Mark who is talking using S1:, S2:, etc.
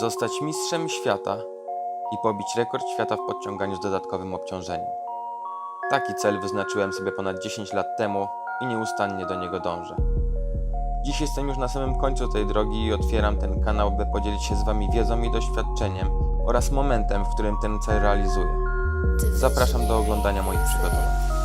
S1: Zostać mistrzem świata i pobić rekord świata w podciąganiu z dodatkowym obciążeniem. Taki cel wyznaczyłem sobie ponad 10 lat temu i nieustannie do niego dążę. Dziś jestem już na samym końcu tej drogi i otwieram ten kanał, by podzielić się z Wami wiedzą i doświadczeniem oraz momentem, w którym ten cel realizuję. Zapraszam do oglądania moich przygotowań.